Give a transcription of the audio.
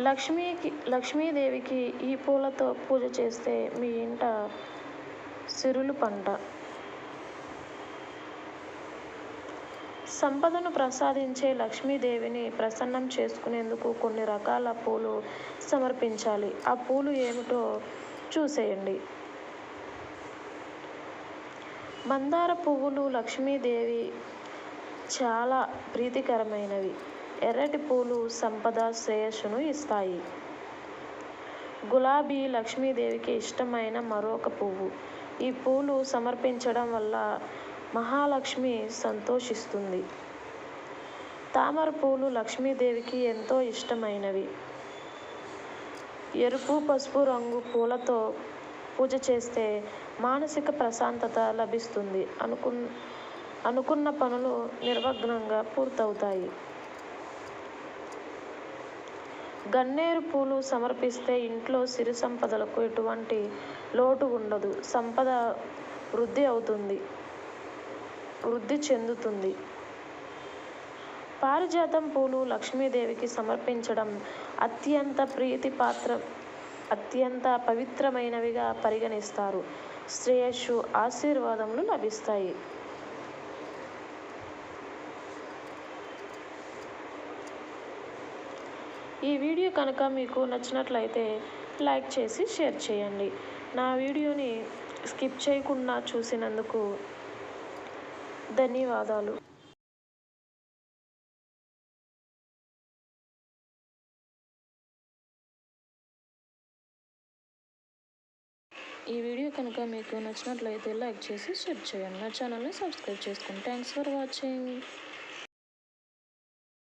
లక్ష్మీకి లక్ష్మీదేవికి ఈ పూలతో పూజ చేస్తే మీ ఇంట సిరులు పంట. సంపదను ప్రసాదించే లక్ష్మీదేవిని ప్రసన్నం చేసుకునేందుకు కొన్ని రకాల పూలు సమర్పించాలి. ఆ పూలు ఏమిటో చూసేయండి. మందార పువ్వులు లక్ష్మీదేవి చాలా ప్రీతికరమైనవి. ఎర్రటి పూలు సంపద శ్రేయస్సును ఇస్తాయి. గులాబీ లక్ష్మీదేవికి ఇష్టమైన మరొక పువ్వు. ఈ పూలు సమర్పించడం వల్ల మహాలక్ష్మి సంతోషిస్తుంది. తామర పూలు లక్ష్మీదేవికి ఎంతో ఇష్టమైనవి. ఎరుపు పసుపు రంగు పూలతో పూజ చేస్తే మానసిక ప్రశాంతత లభిస్తుంది. అనుకు అనుకున్న పనులు నిర్వగ్నంగా పూర్తవుతాయి. గన్నేరు పూలు సమర్పిస్తే ఇంట్లో సిరి సంపదలకు ఎటువంటి లోటు ఉండదు. సంపద వృద్ధి అవుతుంది. వృద్ధి చెందుతుంది. పారిజాతం పూలు లక్ష్మీదేవికి సమర్పించడం అత్యంత ప్రీతిపాత్ర అత్యంత పవిత్రమైనవిగా పరిగణిస్తారు. శ్రేయస్సు ఆశీర్వాదములు లభిస్తాయి. ఈ వీడియో కనుక మీకు నచ్చినట్లయితే లైక్ చేసి షేర్ చేయండి. నా వీడియోని స్కిప్ చేయకుండా చూసినందుకు ధన్యవాదాలు. ఈ వీడియో కనుక మీకు నచ్చినట్లయితే లైక్ చేసి షేర్ చేయండి. నా ఛానల్ని సబ్స్క్రైబ్ చేసుకోండి థ్యాంక్స్ ఫర్ వాచింగ్.